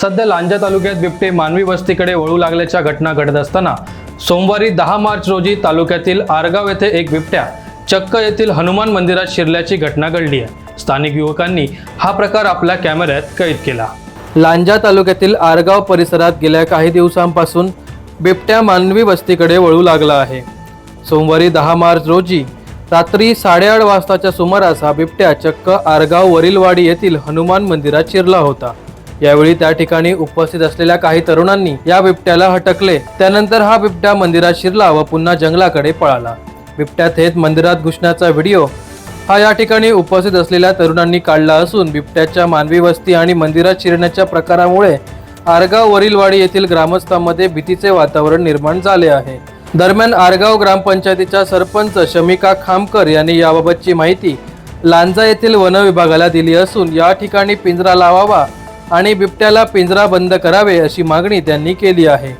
सध्या लांजा तालुक्यात बिबटे मानवी वस्तीकडे वळू लागल्याच्या घटना घडत असताना सोमवारी दहा मार्च रोजी तालुक्यातील आरगाव येथे एक बिबट्या चक्क येथील हनुमान मंदिरात शिरल्याची घटना घडली आहे. स्थानिक युवकांनी हा प्रकार आपल्या कॅमेऱ्यात कैद केला. लांजा तालुक्यातील आरगाव परिसरात गेल्या काही दिवसांपासून बिबट्या मानवी वस्तीकडे वळू लागला आहे. सोमवारी दहा मार्च रोजी रात्री साडेआठ वाजताच्या सुमारास हा बिबट्या चक्क आरगाव वरीलवाडी येथील हनुमान मंदिरात शिरला होता. यावेळी त्या ठिकाणी उपस्थित असलेल्या काही तरुणांनी या बिबट्याला हटकले. त्यानंतर हा बिबट्या मंदिरात शिरला व पुन्हा जंगलाकडे पळाला. बिबट्या थेट मंदिरात घुसण्याचा व्हिडिओ हा या ठिकाणी उपस्थित असलेल्या तरुणांनी काढला असून बिबट्याच्या मानवी वस्ती आणि मंदिरात शिरण्याच्या प्रकारामुळे आरगाव वरीलवाडी येथील ग्रामस्थांमध्ये भीतीचे वातावरण निर्माण झाले आहे. दरम्यान आरगाव ग्रामपंचायतीच्या सरपंच शमिका खामकर यांनी याबाबतची माहिती लांजा येथील वनविभागाला दिली असून या ठिकाणी पिंजरा लावावा आणि बिबट्याला पिंजरा बंद करावे अशी मागणी त्यांनी केली आहे.